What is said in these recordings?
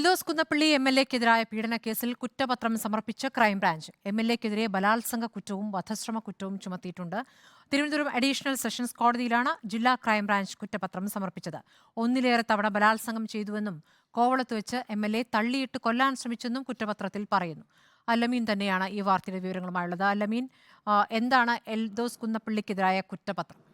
Eldhose Kunnappilly M L എക്കെതിരായ പീഡനക്കേസിൽ കുറ്റപത്രം സമർപ്പിച്ച ക്രൈംബ്രാഞ്ച്. എം എൽ എക്കെതിരെ ബലാത്സംഗ കുറ്റവും വധശ്രമ കുറ്റവും ചുമത്തിയിട്ടുണ്ട്. തിരുവനന്തപുരം അഡീഷണൽ സെഷൻസ് കോടതിയിലാണ് ജില്ലാ ക്രൈംബ്രാഞ്ച് കുറ്റപത്രം സമർപ്പിച്ചത്. ഒന്നിലേറെ തവണ ബലാത്സംഗം ചെയ്തുവെന്നും കോവളത്ത് വെച്ച് എം എൽ എ തള്ളിയിട്ട് കൊല്ലാൻ ശ്രമിച്ചെന്നും കുറ്റപത്രത്തിൽ പറയുന്നു. അല്ലമീൻ തന്നെയാണ് ഈ വാർത്തയുടെ വിവരങ്ങളുമായുള്ളത്. അല്ലമീൻ എന്താണ് എൽദോസ് കുന്നപ്പള്ളിക്കെതിരായ കുറ്റപത്രം?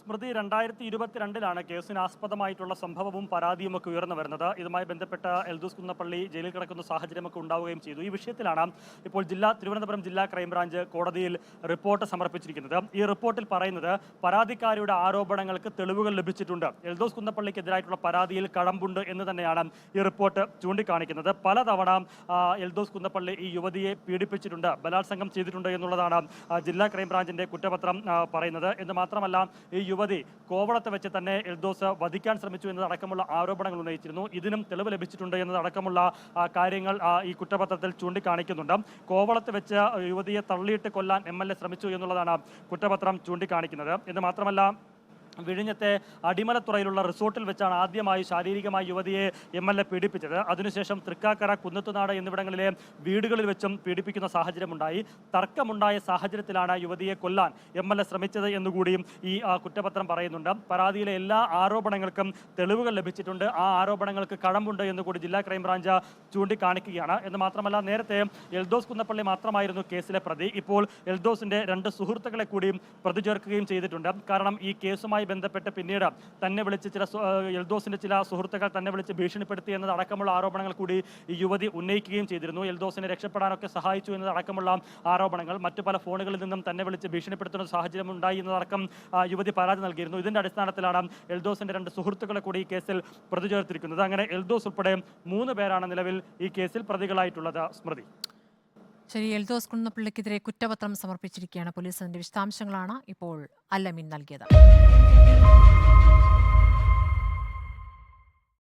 സ്മൃതി രണ്ടായിരത്തി ഇരുപത്തിരണ്ടിലാണ് കേസിന് ആസ്പദമായിട്ടുള്ള സംഭവവും പരാതിയും ഒക്കെ ഉയർന്നു വരുന്നത്. ഇതുമായി ബന്ധപ്പെട്ട എൽദൂസ് കുന്നപ്പള്ളി ജയിലിൽ കിടക്കുന്ന സാഹചര്യമൊക്കെ ഉണ്ടാവുകയും ചെയ്തു. ഈ വിഷയത്തിലാണ് ഇപ്പോൾ ജില്ലാ തിരുവനന്തപുരം ജില്ലാ ക്രൈംബ്രാഞ്ച് കോടതിയിൽ റിപ്പോർട്ട് സമർപ്പിച്ചിരിക്കുന്നത്. ഈ റിപ്പോർട്ടിൽ പറയുന്നത് പരാതിക്കാരിയുടെ ആരോപണങ്ങൾക്ക് തെളിവുകൾ ലഭിച്ചിട്ടുണ്ട്. എൽദോസ് കുന്നപ്പള്ളിക്കെതിരായിട്ടുള്ള പരാതിയിൽ കഴമ്പുണ്ട് എന്ന് തന്നെയാണ് ഈ റിപ്പോർട്ട് ചൂണ്ടിക്കാണിക്കുന്നത്. പലതവണ എൽദോസ് കുന്നപ്പള്ളി ഈ യുവതിയെ പീഡിപ്പിച്ചിട്ടുണ്ട് ബലാത്സംഗം ചെയ്തിട്ടുണ്ട് എന്നുള്ളതാണ് ജില്ലാ ക്രൈംബ്രാഞ്ചിന്റെ കുറ്റപത്രം പറയുന്നത്. എന്ന് മാത്രമല്ല ഈ യുവതി കോവളത്ത് വെച്ച് തന്നെ എൽദോസ് വധിക്കാൻ ശ്രമിച്ചു എന്നതടക്കമുള്ള ആരോപണങ്ങൾ ഉന്നയിച്ചിരുന്നു. ഇതിനും തെളിവ് ലഭിച്ചിട്ടുണ്ട് എന്നതടക്കമുള്ള കാര്യങ്ങൾ ഈ കുറ്റപത്രത്തിൽ ചൂണ്ടിക്കാണിക്കുന്നുണ്ട്. കോവളത്ത് വെച്ച് യുവതിയെ തള്ളിയിട്ട് കൊല്ലാൻ എം ശ്രമിച്ചു എന്നുള്ളതാണ് കുറ്റപത്രം ചൂണ്ടിക്കാണിക്കുന്നത്. എന്ന് മാത്രമല്ല വിഴിഞ്ഞത്തെ അടിമലത്തുറയിലുള്ള റിസോർട്ടിൽ വെച്ചാണ് ആദ്യമായി ശാരീരികമായി യുവതിയെ എം എൽ എ പീഡിപ്പിച്ചത്. അതിനുശേഷം തൃക്കാക്കര കുന്നത്തുനാട് എന്നിവിടങ്ങളിലെ വീടുകളിൽ വെച്ചും പീഡിപ്പിക്കുന്ന സാഹചര്യമുണ്ടായി. തർക്കമുണ്ടായ സാഹചര്യത്തിലാണ് യുവതിയെ കൊല്ലാൻ എം എൽ എ ശ്രമിച്ചത് എന്നുകൂടിയും ഈ കുറ്റപത്രം പറയുന്നുണ്ട്. പരാതിയിലെ എല്ലാ ആരോപണങ്ങൾക്കും തെളിവുകൾ ലഭിച്ചിട്ടുണ്ട്. ആ ആരോപണങ്ങൾക്ക് കഴമ്പുണ്ട് എന്നുകൂടി ജില്ലാ ക്രൈംബ്രാഞ്ച് ചൂണ്ടിക്കാണിക്കുകയാണ്. എന്ന് മാത്രമല്ല നേരത്തെ എൽദോസ് കുന്നപ്പള്ളി മാത്രമായിരുന്നു കേസിലെ പ്രതി. ഇപ്പോൾ എൽദോസിന്റെ രണ്ട് സുഹൃത്തുക്കളെ കൂടിയും പ്രതി ചേർക്കുകയും ചെയ്തിട്ടുണ്ട്. കാരണം ഈ കേസുമായി ബന്ധപ്പെട്ട് പിന്നീട് തന്നെ വിളിച്ച് ചില എൽദോസിന്റെ ചില സുഹൃത്തുക്കൾ തന്നെ വിളിച്ച് ഭീഷണിപ്പെടുത്തി എന്നതടക്കമുള്ള ആരോപണങ്ങൾ കൂടി ഈ യുവതി ഉന്നയിക്കുകയും ചെയ്തിരുന്നു. എൽദോസിനെ രക്ഷപ്പെടാനൊക്കെ സഹായിച്ചു എന്നതടക്കമുള്ള ആരോപണങ്ങൾ മറ്റു പല ഫോണുകളിൽ നിന്നും തന്നെ വിളിച്ച് ഭീഷണിപ്പെടുത്തുന്ന സാഹചര്യം ഉണ്ടായി എന്നതടക്കം യുവതി പരാതി നൽകിയിരുന്നു. ഇതിന്റെ അടിസ്ഥാനത്തിലാണ് എൽദോസിന്റെ രണ്ട് സുഹൃത്തുക്കളെ കൂടി ഈ കേസിൽ പ്രതിചേർത്തിരിക്കുന്നത്. അങ്ങനെ എൽദോസ് ഉൾപ്പെടെ മൂന്ന് പേരാണ് നിലവിൽ ഈ കേസിൽ പ്രതികളായിട്ടുള്ളത്. സ്മൃതി. ശരി എൽദോസ് കുന്നപ്പിള്ളിക്കെതിരെ കുറ്റപത്രം സമർപ്പിച്ചിരിക്കുകയാണ് പോലീസ്. അതിന്റെ വിശദാംശങ്ങളാണ് ഇപ്പോൾ അല്ലമീൻ നൽകിയത്.